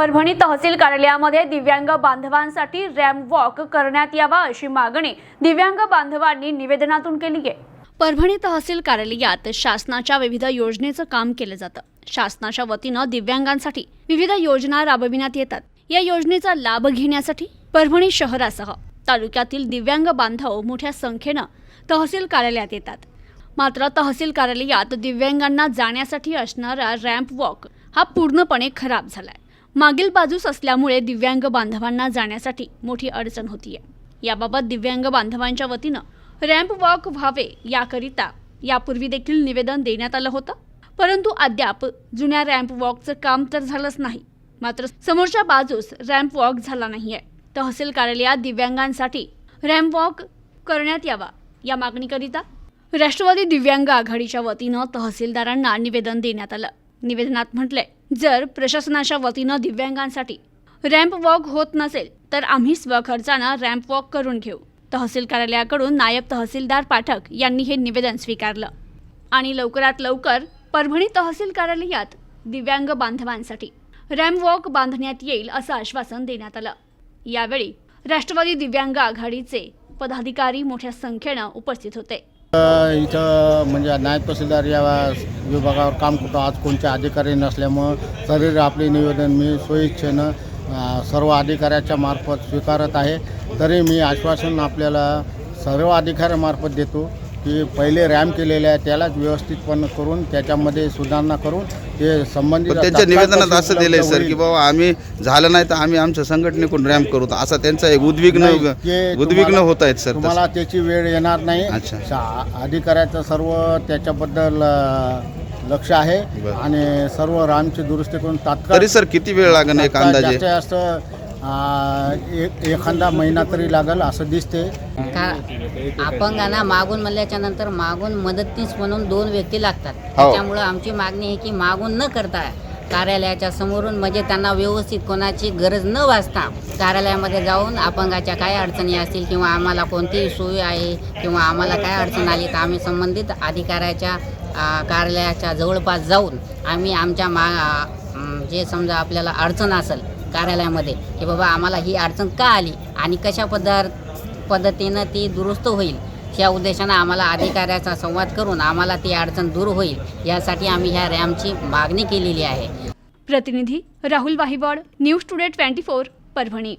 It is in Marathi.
परभणी तहसील कार्यालयामध्ये दिव्यांग बांधवांसाठी रॅम्प वॉक करण्यात यावा अशी मागणी दिव्यांग बांधवांनी निवेदनातून केली आहे. परभणी तहसील कार्यालयात शासनाच्या विविध योजनेचं काम केलं जातं. शासनाच्या वतीनं दिव्यांगांसाठी विविध योजना राबविण्यात येतात. या योजनेचा लाभ घेण्यासाठी परभणी शहरासह तालुक्यातील दिव्यांग बांधव मोठ्या संख्येनं तहसील कार्यालयात येतात. मात्र तहसील कार्यालयात दिव्यांगांना जाण्यासाठी असणारा रॅम्प वॉक हा पूर्णपणे खराब झालाय. मागील बाजूस असल्यामुळे दिव्यांग बांधवांना जाण्यासाठी मोठी अडचण होतीये. याबाबत दिव्यांग बांधवांच्या वतीनं रॅम्प वॉक व्हावे याकरिता यापूर्वी देखील निवेदन देण्यात आलं होतं. परंतु अद्याप जुन्या रॅम्प वॉकचं काम तर झालंच नाही. मात्र समोरच्या बाजूस रॅम्प वॉक झाला नाहीये. तहसील कार्यालयात दिव्यांगांसाठी रॅम्प वॉक करण्यात यावा या मागणीकरिता राष्ट्रवादी दिव्यांग आघाडीच्या वतीनं तहसीलदारांना निवेदन देण्यात आलं. निवेदनात म्हटलंय जर प्रशासनाच्या वतीनं दिव्यांगांसाठी रॅम्प वॉक होत नसेल तर आम्ही स्वखर्चानं रॅम्प वॉक करून घेऊ. तहसील कार्यालयाकडून नायब तहसीलदार पाठक यांनी हे निवेदन स्वीकारलं. आणि लवकरात लवकर परभणी तहसील कार्यालयात दिव्यांग बांधवांसाठी रॅम्प वॉक बांधण्यात येईल असं आश्वासन देण्यात आलं. यावेळी राष्ट्रवादी दिव्यांग आघाडीचे पदाधिकारी मोठ्या संख्येनं उपस्थित होते. इथं म्हणजे नायब तहसीलदार या विभागावर काम करतो. आज कोणते अधिकारी नसल्यामुळं तरी आपले निवेदन मी स्वइच्छेनं सर्व अधिकाऱ्याच्या मार्फत स्वीकारत आहे. तरी मी आश्वासन आपल्याला सर्व अधिकाऱ्यामार्फत देतो की पहिले रॅम्प केलेले आहे त्यालाच व्यवस्थितपणे करून त्याच्यामध्ये सुधारणा करून संबंधित पण त्यांच्या तात्काळ निवेदनात असं उपलब्ध दिलंय सर होईल. की बाबा आम्ही झालं नाही तर आम्ही आमच्या संघटनेकडून रॅम्प करू असा त्यांचा एक उद्विग्न नाही, ते उद्विग्न तुम्हाला- होत आहेत सर तुम्हाला त्याची वेळ येणार नाही अच्छा. अधिकाऱ्याचं सर्व त्याच्याबद्दल अ, लक्ष आहे बरं. आणि सर्व रामची दुरुस्ती करून तात्काळ तरी सर किती वेळ लागेल एक तात्काळ अंदाजे जास्तीत जास्त एखादा महिना तरी लागेल असं दिसते का अपंगांना मागून म्हणल्याच्या नंतर मागून मदतनीस म्हणून दोन व्यक्ती लागतात हो. त्याच्यामुळं आमची मागणी आहे की मागून न करता कार्यालयाच्या समोरून म्हणजे त्यांना व्यवस्थित कोणाची गरज न वाचता कार्यालयामध्ये जाऊन अपंगाच्या काय अडचणी असतील किंवा आम्हाला कोणतीही सोय आहे किंवा आम्हाला काय अडचण आली तर आम्ही संबंधित अधिकाऱ्याच्या कार्यालयाच्या जवळपास जाऊन आम्ही आमच्या म, जे समजा आपल्याला अडचण असेल कार्यालयामध्ये की बाबा आम्हाला ही अडचण का आली आणि कशा पदार्थ पद्धतीनं ती दुरुस्त होईल? या उद्देशानं आम्हाला अधिकाऱ्याचा संवाद करून आम्हाला ती अडचण दूर होईल यासाठी आम्ही ह्या रॅमची मागणी केलेली आहे. प्रतिनिधी Rahul Vahivad news today twenty four Parbhani.